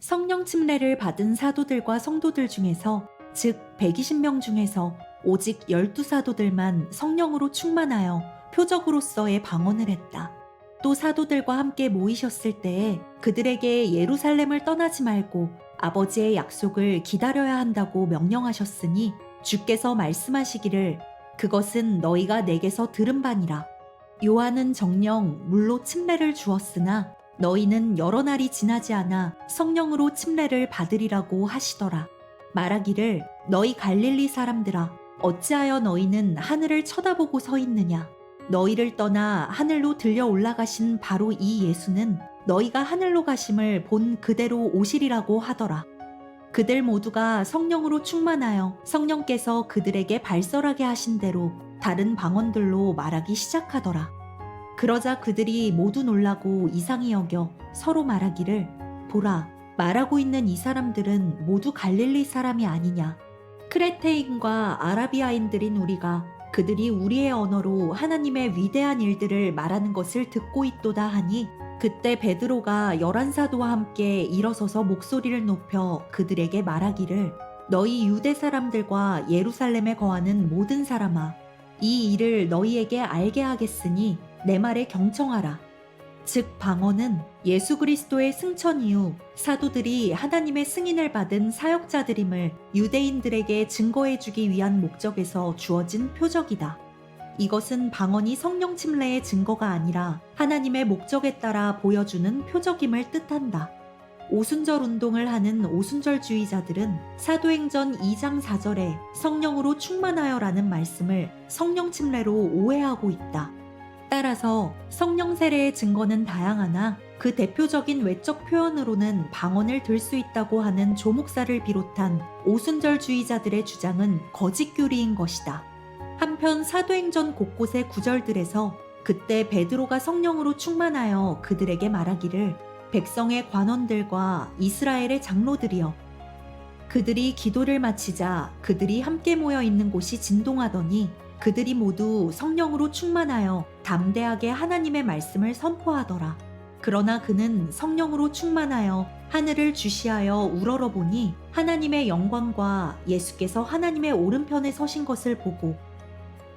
성령 침례를 받은 사도들과 성도들 중에서 즉 120명 중에서 오직 12사도들만 성령으로 충만하여 표적으로서의 방언을 했다. 또 사도들과 함께 모이셨을 때에 그들에게 예루살렘을 떠나지 말고 아버지의 약속을 기다려야 한다고 명령하셨으니 주께서 말씀하시기를 그것은 너희가 내게서 들은 바니라. 요한은 정령 물로 침례를 주었으나 너희는 여러 날이 지나지 않아 성령으로 침례를 받으리라고 하시더라. 말하기를 너희 갈릴리 사람들아 어찌하여 너희는 하늘을 쳐다보고 서 있느냐 너희를 떠나 하늘로 들려 올라가신 바로 이 예수는 너희가 하늘로 가심을 본 그대로 오시리라고 하더라. 그들 모두가 성령으로 충만하여 성령께서 그들에게 발설하게 하신 대로 다른 방언들로 말하기 시작하더라. 그러자 그들이 모두 놀라고 이상히 여겨 서로 말하기를 보라 말하고 있는 이 사람들은 모두 갈릴리 사람이 아니냐. 크레테인과 아라비아인들인 우리가 그들이 우리의 언어로 하나님의 위대한 일들을 말하는 것을 듣고 있도다 하니 그때 베드로가 열한 사도와 함께 일어서서 목소리를 높여 그들에게 말하기를 너희 유대 사람들과 예루살렘에 거하는 모든 사람아 이 일을 너희에게 알게 하겠으니 내 말에 경청하라. 즉 방언은 예수 그리스도의 승천 이후 사도들이 하나님의 승인을 받은 사역자들임을 유대인들에게 증거해 주기 위한 목적에서 주어진 표적이다. 이것은 방언이 성령 침례의 증거가 아니라 하나님의 목적에 따라 보여주는 표적임을 뜻한다. 오순절 운동을 하는 오순절주의자들은 사도행전 2장 4절에 성령으로 충만하여라는 말씀을 성령 침례로 오해하고 있다. 따라서 성령 세례의 증거는 다양하나 그 대표적인 외적 표현으로는 방언을 들 수 있다고 하는 조목사를 비롯한 오순절주의자들의 주장은 거짓 교리인 것이다. 한편 사도행전 곳곳의 구절들에서 그때 베드로가 성령으로 충만하여 그들에게 말하기를 백성의 관원들과 이스라엘의 장로들이여 그들이 기도를 마치자 그들이 함께 모여 있는 곳이 진동하더니 그들이 모두 성령으로 충만하여 담대하게 하나님의 말씀을 선포하더라. 그러나 그는 성령으로 충만하여 하늘을 주시하여 우러러 보니 하나님의 영광과 예수께서 하나님의 오른편에 서신 것을 보고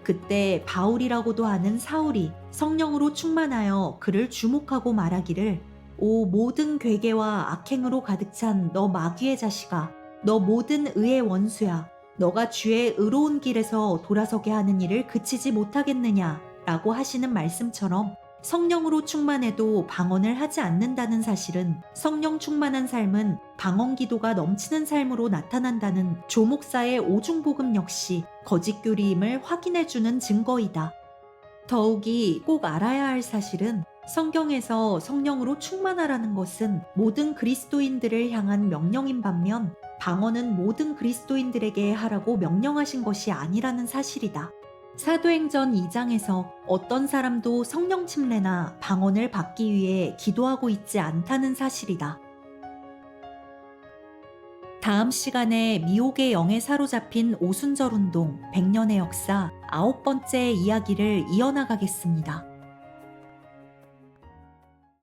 그때 바울이라고도 하는 사울이 성령으로 충만하여 그를 주목하고 말하기를 오 모든 괴계와 악행으로 가득 찬 너 마귀의 자식아 너 모든 의의 원수야 너가 주의 의로운 길에서 돌아서게 하는 일을 그치지 못하겠느냐 라고 하시는 말씀처럼 성령으로 충만해도 방언을 하지 않는다는 사실은 성령 충만한 삶은 방언 기도가 넘치는 삶으로 나타난다는 조목사의 오중복음 역시 거짓교리임을 확인해주는 증거이다. 더욱이 꼭 알아야 할 사실은 성경에서 성령으로 충만하라는 것은 모든 그리스도인들을 향한 명령인 반면 방언은 모든 그리스도인들에게 하라고 명령하신 것이 아니라는 사실이다. 사도행전 2장에서 어떤 사람도 성령 침례나 방언을 받기 위해 기도하고 있지 않다는 사실이다. 다음 시간에 미혹의 영에 사로잡힌 오순절 운동 100년의 역사 아홉 번째 이야기를 이어나가겠습니다.